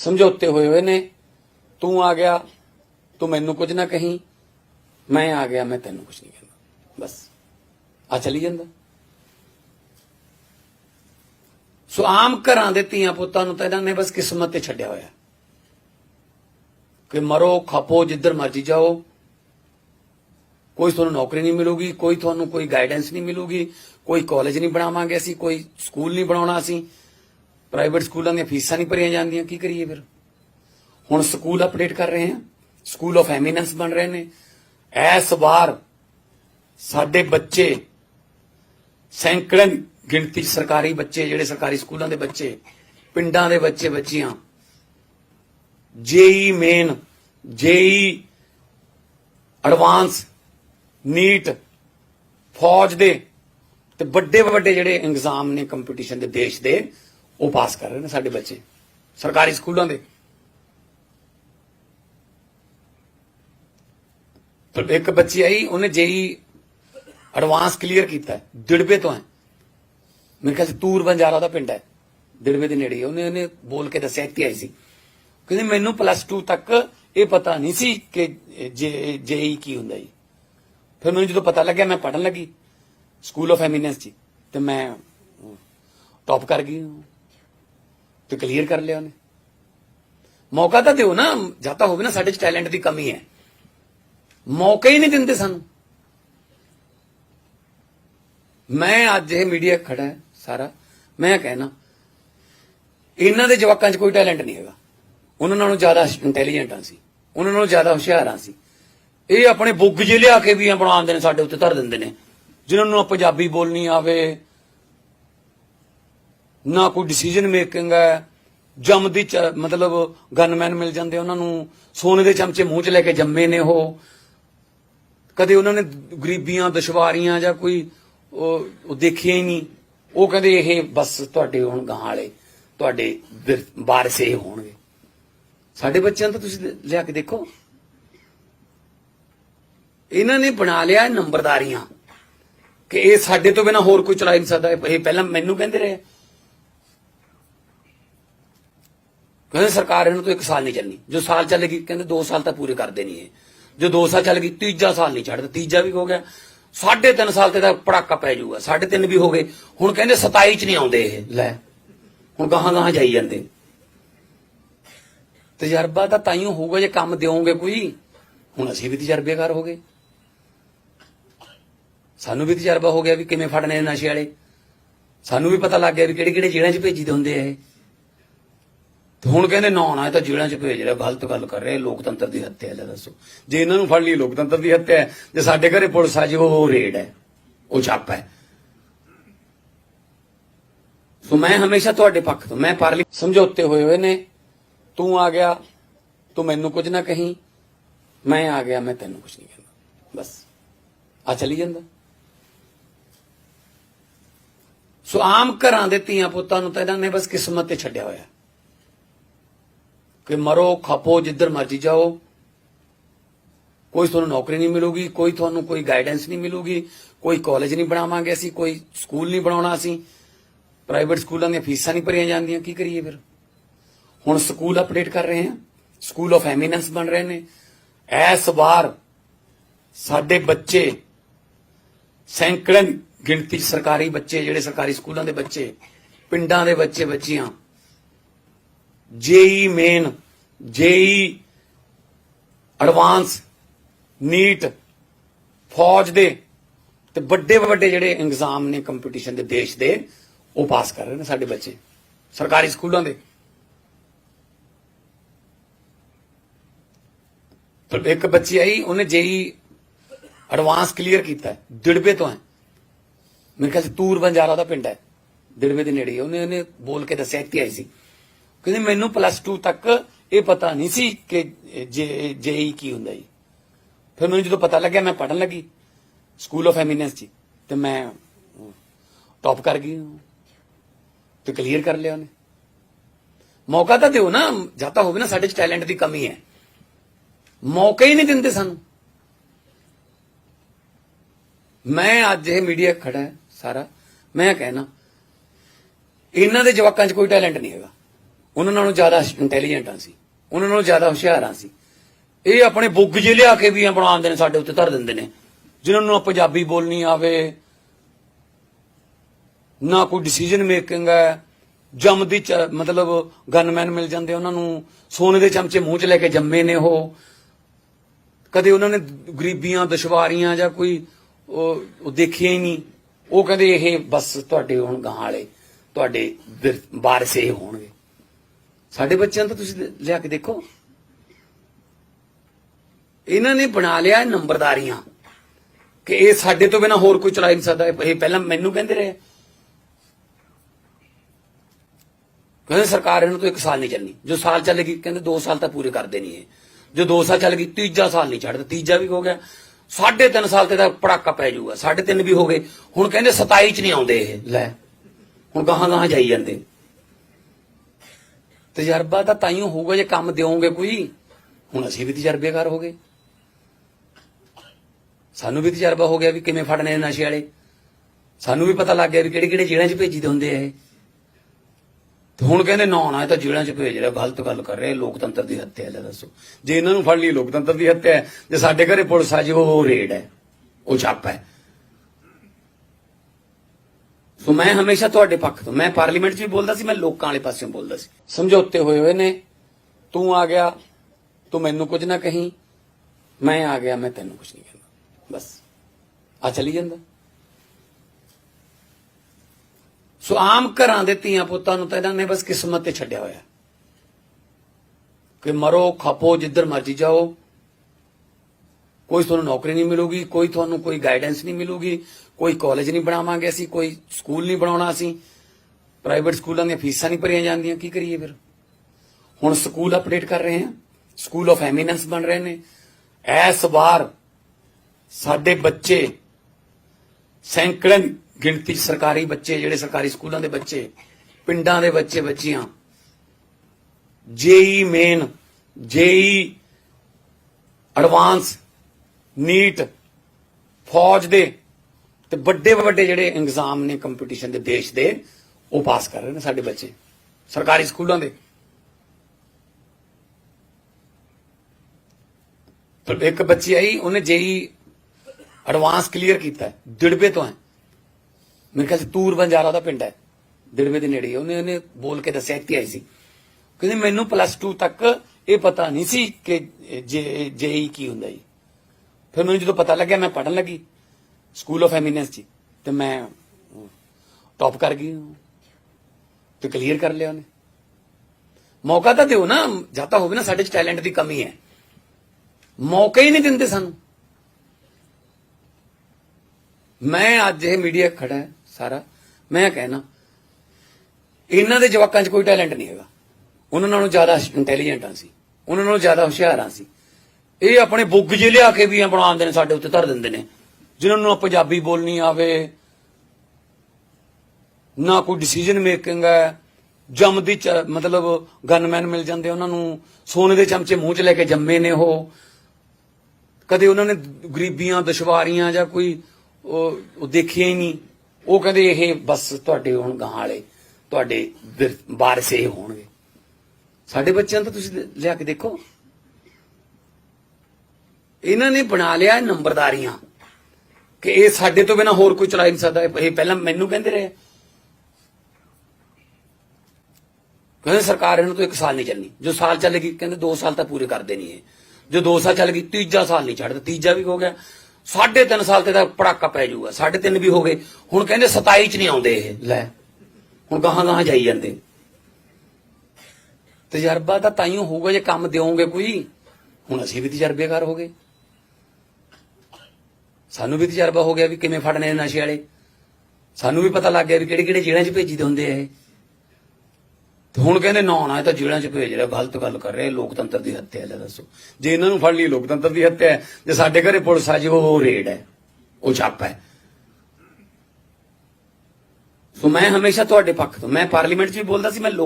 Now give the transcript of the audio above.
ਸਮਝੌਤੇ ਹੋਏ ਹੋਏ ਨੇ। ਤੂੰ ਆ ਗਿਆ, ਤੂੰ ਮੈਨੂੰ ਕੁਝ ਨਾ ਕਹੀਂ। ਮੈਂ ਆ ਗਿਆ, ਮੈਂ ਤੈਨੂੰ ਕੁਝ ਨਹੀਂ ਕਹਿੰਦਾ। ਬਸ। ਆ ਚਲੀ ਜਾਂਦਾ। ਸੋ ਆਮ ਘਰਾਂ ਦੇ ਧੀਆਂ ਪੁੱਤਾਂ ਨੂੰ ਤਾਂ ਇਹਨਾਂ ਨੇ ਬਸ ਕਿਸਮਤ ਤੇ ਛੱਡਿਆ ਹੋਇਆ। ਕਿ ਮਰੋ, ਖਪੋ, ਜਿੱਧਰ ਮਰਜ਼ੀ ਜਾਓ। ਕੋਈ ਤੁਹਾਨੂੰ ਨੌਕਰੀ ਨਹੀਂ ਮਿਲੂਗੀ, ਕੋਈ ਤੁਹਾਨੂੰ ਕੋਈ ਗਾਈਡੈਂਸ ਨਹੀਂ ਮਿਲੂਗੀ, ਕੋਈ ਕਾਲਜ ਨਹੀਂ ਬਣਾਵਾਂਗੇ ਅਸੀਂ, ਕੋਈ ਸਕੂਲ ਨਹੀਂ ਬਣਾਉਣਾ ਅਸੀਂ। ਪ੍ਰਾਈਵੇਟ ਸਕੂਲਾਂ ਦੀਆਂ ਫੀਸਾਂ ਨਹੀਂ ਭਰੀਆਂ ਜਾਂਦੀਆਂ, ਕੀ ਕਰੀਏ ਫਿਰ? ਹੁਣ ਸਕੂਲ ਅਪਡੇਟ ਕਰ ਰਹੇ ਹਾਂ। ਸਕੂਲ ਆਫ ਐਮੀਨੈਂਸ ਬਣ ਰਹੇ ਨੇ। ਇਸ ਵਾਰ ਸਾਡੇ ਬੱਚੇ ਸੈਂਕੜੇ ਗਿਣਤੀ ਸਰਕਾਰੀ ਬੱਚੇ, ਜਿਹੜੇ ਸਰਕਾਰੀ ਸਕੂਲਾਂ ਦੇ ਬੱਚੇ, ਪਿੰਡਾਂ ਦੇ ਬੱਚੇ, ਬੱਚੀਆਂ, JEE main, JEE advance, NEET, ਫੌਜ ਦੇ ਤੇ ਵੱਡੇ ਵੱਡੇ ਜਿਹੜੇ ਐਗਜ਼ਾਮ ਨੇ ਕੰਪੀਟੀਸ਼ਨ ਦੇ ਦੇਸ਼ ਦੇ ਉਹ ਪਾਸ ਕਰ ਰਹੇ ਨੇ ਸਾਡੇ ਬੱਚੇ। ਸਰਕਾਰੀ ਸਕੂਲਾਂ ਦੇ। ਪਰ ਇੱਕ ਬੱਚੀ ਆਈ ਉਹਨੇ ਜੇਈ ਐਡਵਾਂਸ ਕਲੀਅਰ ਕੀਤਾ ਹੈ, ਦਿੜਬੇ ਤੋਂ ਹੈ। ਮੇਰੇ ਖਿਆਲ ਚ ਤੂਰ ਬੰਜਾਰਾ ਦਾ ਪਿੰਡ ਹੈ ਦਿੜਬੇ ਦੇ ਨੇੜੇ। ਉਹਨੇ ਉਹਨੇ ਬੋਲ ਕੇ ਦੱਸਿਆ ਇੱਥੇ ਆਈ ਸੀ। ਕਹਿੰਦੇ ਮੈਨੂੰ ਪਲੱਸ 2 ਤੱਕ ਇਹ ਪਤਾ ਨਹੀਂ ਸੀ ਕਿ ਜੇ ਜੇਈ ਕੀ ਹੁੰਦਾ ਜੀ। ਫਿਰ ਮੈਨੂੰ ਜਦੋਂ ਪਤਾ ਲੱਗਿਆ ਮੈਂ ਪੜਨ ਲੱਗੀ ਸਕੂਲ ਆਫ ਐਮੀਨੈਂਸ ਜੀ। ਤੇ ਮੈਂ ਟੌਪ ਕਰ ਗਈ। ਤੇ ਕਲੀਅਰ ਕਰ ਲਿਆ ਉਹਨੇ। ਮੌਕਾ ਤਾਂ ਦਿਓ ਨਾ, ਜਾਂ ਤਾਂ ਹੋਵੇ ਨਾ ਸਾਡੇ ਚ ਟੈਲੈਂਟ ਦੀ ਕਮੀ ਹੈ। ਮੌਕੇ ਹੀ ਨਹੀਂ ਦਿੰਦੇ ਸਾਨੂੰ। ਮੈਂ ਅੱਜ ਇਹ ਮੀਡੀਆ ਖੜਾ ਹੈ ਸਾਰਾ। ਮੈਂ ਕਹਿਣਾ, ਇਹਨਾਂ ਦੇ ਜਵਾਕਾਂ 'ਚ ਕੋਈ ਟੈਲੈਂਟ ਨਹੀਂ ਹੈਗਾ। ਉਹਨਾਂ ਨਾਲੋਂ ਜ਼ਿਆਦਾ ਇੰਟੈਲੀਜੈਂਟ ਆ ਸੀ ਉਹਨਾਂ ਨਾਲੋਂ ਜ਼ਿਆਦਾ ਹੁਸ਼ਿਆਰਾਂ ਸੀ ਇਹ ਆਪਣੇ ਬੁੱਗ ਜੇ ਲਿਆ ਕੇ ਵੀ ਬਣਾਉਂਦੇ ਨੇ, ਸਾਡੇ ਉੱਤੇ ਧਰ ਦਿੰਦੇ ਨੇ। ਜਿਨ੍ਹਾਂ ਨੂੰ ਪੰਜਾਬੀ ਬੋਲਣੀ ਆਵੇ ਨਾ ਕੋਈ ਡਿਸੀਜਨ ਮੇਕਿੰਗ ਹੈ। ਜੰਮਦੀ ਚ- ਮਤਲਬ ਗਨਮੈਨ ਮਿਲ ਜਾਂਦੇ, ਉਹਨਾਂ ਨੂੰ ਸੋਨੇ ਦੇ ਚਮਚੇ ਮੂੰਹ 'ਚ ਲੈ ਕੇ ਜੰਮੇ ਨੇ ਉਹ। ਕਦੇ ਉਹਨਾਂ ਨੇ ਗਰੀਬੀਆਂ, ਦੁਸ਼ਵਾਰੀਆਂ ਜਾਂ ਕੋਈ ਉਹ ਉਹ ਦੇਖਿਆ ਹੀ ਨਹੀਂ। ਉਹ ਕਹਿੰਦੇ ਇਹ ਬਸ ਤੁਹਾਡੇ ਹੁਣ ਗਾਂ ਵਾਲੇ, ਤੁਹਾਡੇ ਵਿਰ- ਵਾਰਿਸ ਇਹ ਹੋਣਗੇ। ਸਾਡੇ ਬੱਚਿਆਂ ਨੂੰ ਤਾਂ ਤੁਸੀਂ ਲਿਆ ਕੇ ਦੇਖੋ। ਇਹਨਾਂ ਨੇ ਬਣਾ ਲਿਆ ਨੰਬਰਦਾਰੀਆਂ ਕਿ ਇਹ ਸਾਡੇ ਤੋਂ ਬਿਨਾ ਹੋਰ ਕੋਈ ਚਲਾ ਹੀ ਨਹੀਂ ਸਕਦਾ। ਇਹ ਪਹਿਲਾਂ ਮੈਨੂੰ ਕਹਿੰਦੇ ਰਹੇ। ਕਹਿੰਦੇ ਸਰਕਾਰ ਇਹਨੂੰ ਤੋਂ ਇੱਕ ਸਾਲ ਨਹੀਂ ਚੱਲਣੀ। ਜੋ ਸਾਲ ਚੱਲੇਗੀ, ਕਹਿੰਦੇ 2 ਸਾਲ ਤਾਂ ਪੂਰੇ ਕਰਦੇ ਨਹੀਂ ਇਹ ਜੋ 2 ਸਾਲ ਚੱਲ ਗਈ, ਤੀਜਾ ਸਾਲ ਨਹੀਂ ਛੱਡਦਾ, ਤੀਜਾ ਵੀ ਹੋ ਗਿਆ। ਸਾਢੇ ਤਿੰਨ ਸਾਲ ਤੇ ਤਾਂ ਪੜਾਕਾ ਪੈ ਜਾਊਗਾ, ਸਾਢੇ ਤਿੰਨ ਵੀ ਹੋ ਗਏ। ਹੁਣ ਕਹਿੰਦੇ 27 ਚ ਨਹੀਂ ਆਉਂਦੇ ਇਹ। ਲੈ, ਹੁਣ ਗਾਹਾਂ ਗਾਹਾਂ ਜਾਈ ਜਾਂਦੇ। ਤਜਰਬਾ ਤਾਂ ਤਾਈਓ ਹੋਊਗਾ, ਜੇ ਕੰਮ ਦਿਓਗੇ ਕੋਈ, ਹੁਣ ਅਸੀਂ ਵੀ ਤਜਰਬੇਕਾਰ ਹੋ ਗਏ। ਸਾਨੂੰ ਵੀ ਤਜਰਬਾ ਹੋ ਗਿਆ ਵੀ ਕਿਵੇਂ ਫੜਨੇ ਨਸ਼ੇ ਵਾਲੇ। ਸਾਨੂੰ ਵੀ ਪਤਾ ਲੱਗ ਗਿਆ ਵੀ ਕਿਹੜੇ ਕਿਹੜੇ ਜੇਲ੍ਹਾਂ 'ਚ ਭੇਜੀ ਦੇ ਹੁੰਦੇ ਆ ਇਹ। ਤੇ ਹੁਣ ਕਹਿੰਦੇ ਨਾ ਨਾ, ਇਹ ਤਾਂ ਜੇਲ੍ਹਾਂ 'ਚ ਭੇਜ ਰਿਹਾ, ਗਲਤ ਗੱਲ ਕਰ ਰਹੇ ਲੋਕਤੰਤਰ ਦੀ ਹੱਤਿਆ ਹੈ, ਲੈ ਦੱਸੋ। ਜੇ ਇਹਨਾਂ ਨੂੰ ਫੜ ਲਈ, ਲੋਕਤੰਤਰ ਦੀ ਹੱਤਿਆ ਜੇ ਸਾਡੇ ਘਰੇ ਪੁਲਿਸ ਆ ਜੇ, ਉਹ ਰੇਡ ਹੈ, ਉਹ ਛਾਪਾ ਹੈ। ਸੋ ਮੈਂ ਹਮੇਸ਼ਾ ਤੁਹਾਡੇ ਪੱਖ ਤੋਂ, ਮੈਂ ਪਾਰਲੀ ਸਮਝੌਤੇ ਹੋਏ ਹੋਏ ਨੇ, ਤੂੰ ਆ ਗਿਆ, ਤੂੰ ਮੈਨੂੰ ਕੁਝ ਨਾ ਕਹੀਂ, ਮੈਂ ਆ ਗਿਆ, ਮੈਂ ਤੈਨੂੰ ਕੁਝ ਨਹੀਂ ਕਹਿੰਦਾ। ਬਸ, ਆ ਚਲੀ ਜਾਂਦਾ। ਸੋ ਆਮ ਘਰਾਂ ਦੇ ਧੀਆਂ ਪੁੱਤਾਂ ਨੂੰ ਤਾਂ ਇਹਨਾਂ ਨੇ ਬਸ ਕਿਸਮਤ ਤੇ ਛੱਡਿਆ ਹੋਇਆ। ਕਿ ਮਰੋ, ਖਪੋ, ਜਿੱਧਰ ਮਰਜ਼ੀ ਜਾਓ। ਕੋਈ ਤੁਹਾਨੂੰ ਨੌਕਰੀ ਨਹੀਂ ਮਿਲੂਗੀ, ਕੋਈ ਤੁਹਾਨੂੰ ਕੋਈ ਗਾਈਡੈਂਸ ਨਹੀਂ ਮਿਲੂਗੀ, ਕੋਈ ਕਾਲਜ ਨਹੀਂ ਬਣਾਵਾਂਗੇ ਅਸੀਂ, ਕੋਈ ਸਕੂਲ ਨਹੀਂ ਬਣਾਉਣਾ ਅਸੀਂ। ਪ੍ਰਾਈਵੇਟ ਸਕੂਲਾਂ ਦੀਆਂ ਫੀਸਾਂ ਨਹੀਂ ਭਰੀਆਂ ਜਾਂਦੀਆਂ, ਕੀ ਕਰੀਏ ਫਿਰ? ਹੁਣ ਸਕੂਲ ਅਪਡੇਟ ਕਰ ਰਹੇ ਹਾਂ। ਸਕੂਲ ਆਫ ਐਮੀਨੈਂਸ ਬਣ ਰਹੇ ਨੇ। ਇਸ ਵਾਰ ਸਾਡੇ ਬੱਚੇ ਸੈਂਕੜੇ ਗਿਣਤੀ 'ਚ ਸਰਕਾਰੀ ਬੱਚੇ, ਜਿਹੜੇ ਸਰਕਾਰੀ ਸਕੂਲਾਂ ਦੇ ਬੱਚੇ, ਪਿੰਡਾਂ ਦੇ ਬੱਚੇ, ਬੱਚੀਆਂ, JEE main JEE advance NEET ਫੌਜ ਦੇ ਤੇ ਵੱਡੇ ਵੱਡੇ ਜਿਹੜੇ ਐਗਜ਼ਾਮ ਨੇ ਕੰਪੀਟੀਸ਼ਨ ਦੇ ਦੇਸ਼ ਦੇ ਉਹ ਪਾਸ ਕਰ ਰਹੇ ਨੇ ਸਾਡੇ ਬੱਚੇ ਸਰਕਾਰੀ ਸਕੂਲਾਂ ਦੇ। ਪਰ ਇੱਕ ਬੱਚੀ ਆਈ ਉਹਨੇ ਜੇਈ ਐਡਵਾਂਸ ਕਲੀਅਰ ਕੀਤਾ ਹੈ, ਦਿੜਬੇ ਤੋਂ ਹੈ। ਮੇਰੇ ਖਿਆਲ ਚ ਤੂਰ ਬੰਜਾਰਾ ਦਾ ਪਿੰਡ ਹੈ ਦਿੜਬੇ ਦੇ ਨੇੜੇ ਉਹਨੇ ਉਹਨੇ ਬੋਲ ਕੇ ਦੱਸਿਆ ਇੱਥੇ ਆਈ ਸੀ। ਕਹਿੰਦੇ ਮੈਨੂੰ ਪਲੱਸ 2 ਤੱਕ ਇਹ ਪਤਾ ਨਹੀਂ ਸੀ ਕਿ ਜੇ ਜੇਈ ਕੀ ਹੁੰਦਾ ਜੀ। ਫਿਰ ਮੈਨੂੰ ਜਦੋਂ ਪਤਾ ਲੱਗਿਆ, ਮੈਂ ਪੜਨ ਲੱਗੀ ਸਕੂਲ ਆਫ ਐਮੀਨੈਂਸ ਜੀ। ਤੇ ਮੈਂ ਟੌਪ ਕਰ ਗਈ। ਤੇ ਕਲੀਅਰ ਕਰ ਲਿਆ ਉਹਨੇ। ਮੌਕਾ ਤਾਂ ਦਿਓ ਨਾ, ਜਾਂ ਤਾਂ ਹੋਵੇ ਨਾ ਸਾਡੇ ਚ ਟੈਲੈਂਟ ਦੀ ਕਮੀ ਹੈ। ਮੌਕੇ ਹੀ ਨਹੀਂ ਦਿੰਦੇ ਸਾਨੂੰ। ਮੈਂ ਅੱਜ ਇਹ ਮੀਡੀਆ ਖੜਾ ਸਾਰਾ। ਮੈਂ ਕਹਿਣਾ, ਇਹਨਾਂ ਦੇ ਜਵਾਕਾਂ 'ਚ ਕੋਈ ਟੈਲੈਂਟ ਨਹੀਂ ਹੈਗਾ। ਉਹਨਾਂ ਨਾਲੋਂ ਜ਼ਿਆਦਾ ਇੰਟੈਲੀਜੈਂਟਾਂ ਸੀ ਉਹਨਾਂ ਨਾਲੋਂ ਜ਼ਿਆਦਾ ਹੁਸ਼ਿਆਰਾਂ ਸੀ ਇਹ ਆਪਣੇ ਬੁੱਗ ਜੇ ਲਿਆ ਕੇ ਵੀ ਬਣਾਉਂਦੇ ਨੇ, ਸਾਡੇ ਉੱਤੇ ਧਰ ਦਿੰਦੇ ਨੇ। ਜਿਨ੍ਹਾਂ ਨੂੰ ਪੰਜਾਬੀ ਬੋਲਣੀ ਆਵੇ, ਨਾ ਕੋਈ ਡਿਸੀਜਨ ਮੇਕਿੰਗ ਹੈ ਜੰਮਦੀ ਚ- ਮਤਲਬ ਗਨਮੈਨ ਮਿਲ ਜਾਂਦੇ ਉਹਨਾਂ ਨੂੰ, ਸੋਨੇ ਦੇ ਚਮਚੇ ਮੂੰਹ 'ਚ ਲੈ ਕੇ ਜੰਮੇ ਨੇ ਉਹ। ਕਦੇ ਉਹਨਾਂ ਨੇ ਗਰੀਬੀਆਂ, ਦੁਸ਼ਵਾਰੀਆਂ ਜਾਂ ਕੋਈ ਉਹ ਉਹ ਦੇਖਿਆ ਹੀ ਨਹੀਂ। ਉਹ ਕਹਿੰਦੇ ਇਹ ਬਸ ਤੁਹਾਡੇ ਹੁਣ ਗਾਂ ਵਾਲੇ, ਤੁਹਾਡੇ ਵਿਰ- ਵਾਰਿਸ ਇਹ ਹੋਣਗੇ ਸਾਡੇ ਬੱਚਿਆਂ ਨੂੰ ਤਾਂ ਤੁਸੀਂ ਲਿਆ ਕੇ ਦੇਖੋ। ਇਹਨਾਂ ਨੇ ਬਣਾ ਲਿਆ ਨੰਬਰਦਾਰੀਆਂ ਕਿ ਇਹ ਸਾਡੇ ਤੋਂ ਬਿਨਾ ਹੋਰ ਕੋਈ ਚਲਾ ਹੀ ਨਹੀਂ ਸਕਦਾ। ਇਹ ਇਹ ਪਹਿਲਾਂ ਮੈਨੂੰ ਕਹਿੰਦੇ ਰਹੇ। ਕਹਿੰਦੇ ਸਰਕਾਰ ਇਹਨਾਂ ਤੋਂ ਇੱਕ ਸਾਲ ਨਹੀਂ ਚੱਲਣੀ। ਜੋ ਸਾਲ ਚੱਲੇਗੀ, ਕਹਿੰਦੇ 2 ਸਾਲ ਤਾਂ ਪੂਰੇ ਕਰਦੇ ਨਹੀਂ ਇਹ ਜੋ 2 ਸਾਲ ਚੱਲ ਗਈ ਤੀਜਾ ਸਾਲ ਨਹੀਂ ਛੱਡਦਾ। ਤੀਜਾ ਵੀ ਹੋ ਗਿਆ। ਸਾਢੇ ਤਿੰਨ ਸਾਲ ਤੇ ਤਾਂ ਪੜਾਕਾ ਪੈ ਜਾਊਗਾ। ਸਾਢੇ ਤਿੰਨ ਵੀ ਹੋ ਗਏ। ਹੁਣ ਕਹਿੰਦੇ 27 ਚ ਨਹੀਂ ਆਉਂਦੇ ਇਹ। ਲੈ, ਹੁਣ ਗਾਹਾਂ ਗਾਹਾਂ ਜਾਈ ਜਾਂਦੇ। ਤਜਰਬਾ ਤਾਂ ਤਾਈਓ ਹੋਊਗਾ ਜੇ ਕੰਮ ਦਿਓਗੇ ਕੋਈ। ਹੁਣ ਅਸੀਂ ਵੀ ਤਜਰਬੇਕਾਰ ਹੋ ਗਏ। ਸਾਨੂੰ ਵੀ ਤਜਰਬਾ ਹੋ ਗਿਆ ਵੀ ਕਿਵੇਂ ਫੜਨੇ ਨਸ਼ੇ ਵਾਲੇ। ਸਾਨੂੰ ਵੀ ਪਤਾ ਲੱਗ ਗਿਆ ਵੀ ਕਿਹੜੇ ਕਿਹੜੇ ਜੇਲ੍ਹਾਂ 'ਚ ਭੇਜੀਦੇ ਹੁੰਦੇ ਆ ਇਹ। ਤੇ ਹੁਣ ਕਹਿੰਦੇ, ਨਾ ਨਾ, ਇਹ ਤਾਂ ਜੇਲ੍ਹਾਂ 'ਚ ਭੇਜ ਰਿਹਾ, ਗਲਤ ਗੱਲ ਕਰ ਰਹੇ ਲੋਕਤੰਤਰ ਦੀ ਹੱਤਿਆ ਹੈ, ਲੈ ਦੱਸੋ। ਜੇ ਇਹਨਾਂ ਨੂੰ ਫੜ ਲਈ, ਲੋਕਤੰਤਰ ਦੀ ਹੱਤਿਆ ਜੇ ਸਾਡੇ ਘਰੇ ਪੁਲਿਸ ਆ ਜੀ ਉਹ ਰੇਡ ਹੈ, ਉਹ ਛਾਪਾ ਹੈ। ਸੋ ਮੈਂ ਹਮੇਸ਼ਾ ਤੁਹਾਡੇ ਪੱਖ ਤੋਂ, ਮੈਂ ਪਾਰਲੀਮੈਂਟ 'ਚ ਵੀ ਬੋਲਦਾ ਸੀ, ਮੈਂ ਲੋਕਾਂ ਵਾਲੇ ਪਾਸਿਓਂ ਬੋਲਦਾ ਸੀ। ਸਮਝੌਤੇ ਹੋਏ ਹੋਏ ਨੇ, ਤੂੰ ਆ ਗਿਆ, ਤੂੰ ਮੈਨੂੰ ਕੁਝ ਨਾ ਕਹੀਂ, ਮੈਂ ਆ ਗਿਆ, ਮੈਂ ਤੈਨੂੰ ਕੁਝ ਨਹੀਂ ਕਹਿੰਦਾ। ਬਸ, ਆ ਚਲੀ ਜਾਂਦਾ। ਸੋ ਆਮ ਘਰਾਂ ਦੇ ਧੀਆਂ ਪੁੱਤਾਂ ਨੂੰ ਤਾਂ ਇਹਨਾਂ ਨੇ ਬਸ ਕਿਸਮਤ ਤੇ ਛੱਡਿਆ ਹੋਇਆ। ਕਿ ਮਰੋ, ਖਪੋ, ਜਿੱਧਰ ਮਰਜ਼ੀ ਜਾਓ। ਕੋਈ ਤੁਹਾਨੂੰ ਨੌਕਰੀ ਨਹੀਂ ਮਿਲੂਗੀ, ਕੋਈ ਤੁਹਾਨੂੰ ਕੋਈ ਗਾਈਡੈਂਸ ਨਹੀਂ ਮਿਲੂਗੀ। ਕੋਈ ਕਾਲਜ ਨਹੀਂ ਬਣਾਵਾਂਗੇ ਅਸੀਂ, ਕੋਈ ਸਕੂਲ ਨਹੀਂ ਬਣਾਉਣਾ ਅਸੀਂ। ਪ੍ਰਾਈਵੇਟ ਸਕੂਲਾਂ ਦੀਆਂ ਫੀਸਾਂ ਨਹੀਂ ਭਰੀਆਂ ਜਾਂਦੀਆਂ, ਕੀ ਕਰੀਏ ਫਿਰ? ਹੁਣ ਸਕੂਲ ਅਪਡੇਟ ਕਰ ਰਹੇ ਹਾਂ। ਸਕੂਲ ਆਫ ਐਮੀਨੈਂਸ ਬਣ ਰਹੇ ਨੇ। ਇਸ ਵਾਰ ਸਾਡੇ ਬੱਚੇ, ਸੈਂਕੜੇ ਗਿਣਤੀ 'ਚ ਸਰਕਾਰੀ ਬੱਚੇ, ਜਿਹੜੇ ਸਰਕਾਰੀ ਸਕੂਲਾਂ ਦੇ ਬੱਚੇ, ਪਿੰਡਾਂ ਦੇ ਬੱਚੇ, ਬੱਚੀਆਂ। JEE main, JEE advance NEET, ਫੌਜ ਦੇ ਤੇ ਵੱਡੇ ਵੱਡੇ ਜਿਹੜੇ ਐਗਜ਼ਾਮ ਨੇ ਕੰਪੀਟੀਸ਼ਨ ਦੇ ਦੇਸ਼ ਦੇ ਉਹ ਪਾਸ ਕਰ ਰਹੇ ਨੇ ਸਾਡੇ ਬੱਚੇ। ਸਰਕਾਰੀ ਸਕੂਲਾਂ ਦੇ। ਤੇ ਇੱਕ ਬੱਚੀ ਆਈ ਉਹਨੇ ਜੇਈ ਐਡਵਾਂਸ ਕਲੀਅਰ ਕੀਤਾ ਹੈ, ਦਿੜਬੇ ਤੋਂ ਹੈ। ਮੇਰੇ ਖਿਆਲ ਚ ਤੂਰ ਬੰਜਾਰਾ ਦਾ ਪਿੰਡ ਹੈ ਦਿੜਬੇ ਦੇ ਨੇੜੇ। ਉਹਨੇ ਉਹਨੇ ਬੋਲ ਕੇ ਦੱਸਿਆ ਇੱਥੇ ਆਈ ਸੀ। ਕਹਿੰਦੇ ਮੈਨੂੰ ਪਲੱਸ 2 ਤੱਕ ਇਹ ਪਤਾ ਨਹੀਂ ਸੀ ਕਿ ਜੇ ਜੇਈ ਕੀ ਹੁੰਦਾ ਜੀ। ਫਿਰ ਮੈਨੂੰ ਜਦੋਂ ਪਤਾ ਲੱਗਿਆ ਮੈਂ ਪੜਨ ਲੱਗੀ। ਸਕੂਲ ਆਫ ਐਮੀਨੈਂਸ ਜੀ। ਤੇ ਮੈਂ ਟੌਪ ਕਰ ਗਈ। ਤੇ ਕਲੀਅਰ ਕਰ ਲਿਆ ਉਹਨੇ। ਮੌਕਾ ਤਾਂ ਦਿਓ ਨਾ। ਜਾਂ ਤਾਂ ਹੋਵੇ ਨਾ, ਸਾਡੇ ਚ ਟੈਲੈਂਟ ਦੀ ਕਮੀ ਹੈ। ਮੌਕਾ ਹੀ ਨਹੀਂ ਦਿੰਦੇ ਸਾਨੂੰ। ਮੈਂ ਅੱਜ ਇਹ ਮੀਡੀਆ ਖੜਾ ਸਾਰਾ। ਮੈਂ ਕਹਿਣਾ, ਇਹਨਾਂ ਦੇ ਜਵਾਕਾਂ 'ਚ ਕੋਈ ਟੈਲੈਂਟ ਨਹੀਂ ਹੈਗਾ। ਉਹਨਾਂ ਨਾਲੋਂ ਜ਼ਿਆਦਾ ਇੰਟੈਲੀਜੈਂਟਾਂ ਸੀ ਉਹਨਾਂ ਨਾਲੋਂ ਜ਼ਿਆਦਾ ਹੁਸ਼ਿਆਰ ਹੁਸ਼ਿਆਰਾਂ ਸੀ ਇਹ ਆਪਣੇ ਬੁੱਗ ਜੇ ਲਿਆ ਕੇ ਵੀ ਬਣਾਉਂਦੇ ਨੇ, ਸਾਡੇ ਉੱਤੇ ਧਰ ਦਿੰਦੇ ਨੇ। ਜਿਨ੍ਹਾਂ ਨੂੰ ਪੰਜਾਬੀ ਬੋਲਣੀ ਆਵੇ, ਨਾ ਕੋਈ ਡਿਸੀਜਨ ਮੇਕਿੰਗ ਹੈ ਜੰਮਦੀ ਚ- ਮਤਲਬ ਗਨਮੈਨ ਮਿਲ ਜਾਂਦੇ, ਉਹਨਾਂ ਨੂੰ ਸੋਨੇ ਦੇ ਚਮਚੇ ਮੂੰਹ 'ਚ ਲੈ ਕੇ ਜੰਮੇ ਨੇ ਉਹ। ਕਦੇ ਉਹਨਾਂ ਨੇ ਗਰੀਬੀਆਂ, ਦੁਸ਼ਵਾਰੀਆਂ ਜਾਂ ਕੋਈ ਉਹ ਉਹ ਦੇਖਿਆ ਹੀ ਨਹੀਂ। ਉਹ ਕਹਿੰਦੇ ਇਹ ਬਸ ਤੁਹਾਡੇ ਹੁਣ ਗਾਂ ਵਾਲੇ, ਤੁਹਾਡੇ ਵਿਰ- ਇਹ ਹੋਣਗੇ। ਸਾਡੇ ਬੱਚਿਆਂ ਨੂੰ ਤਾਂ ਤੁਸੀਂ ਲਿਆ ਕੇ ਦੇਖੋ। ਇਹਨਾਂ ਨੇ ਬਣਾ ਲਿਆ ਨੰਬਰਦਾਰੀਆਂ। ਕਿ ਇਹ ਸਾਡੇ ਤੋਂ ਬਿਨਾ ਹੋਰ ਕੋਈ ਚਲਾ ਹੀ ਨਹੀਂ ਸਕਦਾ। ਇਹ ਪਹਿਲਾਂ ਮੈਨੂੰ ਕਹਿੰਦੇ ਰਹੇ। ਕਹਿੰਦੇ ਸਰਕਾਰ ਇਹਨਾਂ ਤੋਂ ਇੱਕ ਸਾਲ ਨਹੀਂ ਚੱਲਣੀ। ਜੋ ਸਾਲ ਚੱਲੇਗੀ, ਕਹਿੰਦੇ 2 ਸਾਲ ਤਾਂ ਪੂਰੇ ਕਰਦੇ ਨਹੀਂ ਇਹ। ਜੋ 2 ਸਾਲ ਚੱਲ ਗਈ, ਤੀਜਾ ਸਾਲ ਨਹੀਂ ਛੱਡਦਾ। ਤੀਜਾ ਵੀ ਹੋ ਗਿਆ। ਸਾਢੇ ਤਿੰਨ ਸਾਲ ਤੇ ਤਾਂ ਪੜਾਕਾ ਪੈ ਜਾਊਗਾ। ਸਾਢੇ ਤਿੰਨ ਵੀ ਹੋ ਗਏ। ਹੁਣ ਕਹਿੰਦੇ 27 ਚ ਨਹੀਂ ਆਉਂਦੇ ਇਹ। ਲੈ, ਹੁਣ ਗਾਹਾਂ ਗਾਹਾਂ ਜਾਈ ਜਾਂਦੇ। ਤਜਰਬਾ ਤਾਂ ਤਾਈਓ ਹੋਊਗਾ ਜੇ ਕੰਮ ਦਿਓਗੇ ਕੋਈ। ਹੁਣ ਅਸੀਂ ਵੀ ਤਜਰਬੇਕਾਰ ਹੋ ਗਏ। ਸਾਨੂੰ ਵੀ ਤਜਰਬਾ ਹੋ ਗਿਆ ਵੀ ਕਿਵੇਂ ਫੜਨੇ ਨਸ਼ੇ ਵਾਲੇ। ਸਾਨੂੰ ਵੀ ਪਤਾ ਲੱਗ ਗਿਆ ਵੀ ਕਿਹੜੇ ਕਿਹੜੇ ਜੇਲ੍ਹਾਂ 'ਚ ਭੇਜੀਦੇ ਹੁੰਦੇ ਆ ਤੇ ਹੁਣ ਕਹਿੰਦੇ, ਨਾ ਨਾ, ਇਹ ਤਾਂ ਜੇਲ੍ਹਾਂ 'ਚ ਭੇਜ ਰਿਹਾ, ਗਲਤ ਗੱਲ ਕਰ ਰਹੇ ਲੋਕਤੰਤਰ ਦੀ ਹੱਤਿਆ ਹੈ ਲੈ ਦੱਸੋ। ਜੇ ਇਹਨਾਂ ਨੂੰ ਫੜ ਲਈ ਲੋਕਤੰਤਰ ਦੀ ਹੱਤਿਆ, ਜੇ ਸਾਡੇ ਘਰੇ ਪੁਲਿਸ ਆ ਜੀ, ਉਹ ਰੇਡ ਹੈ, ਉਹ ਛਾਪਾ ਹੈ। ਸੋ ਮੈਂ ਹਮੇਸ਼ਾ ਤੁਹਾਡੇ ਪੱਖ ਤੋਂ, ਮੈਂ ਪਾਰਲੀਮੈਂਟ 'ਚ ਵੀ ਬੋਲਦਾ ਸੀ, ਮੈਂ ਲੋਕ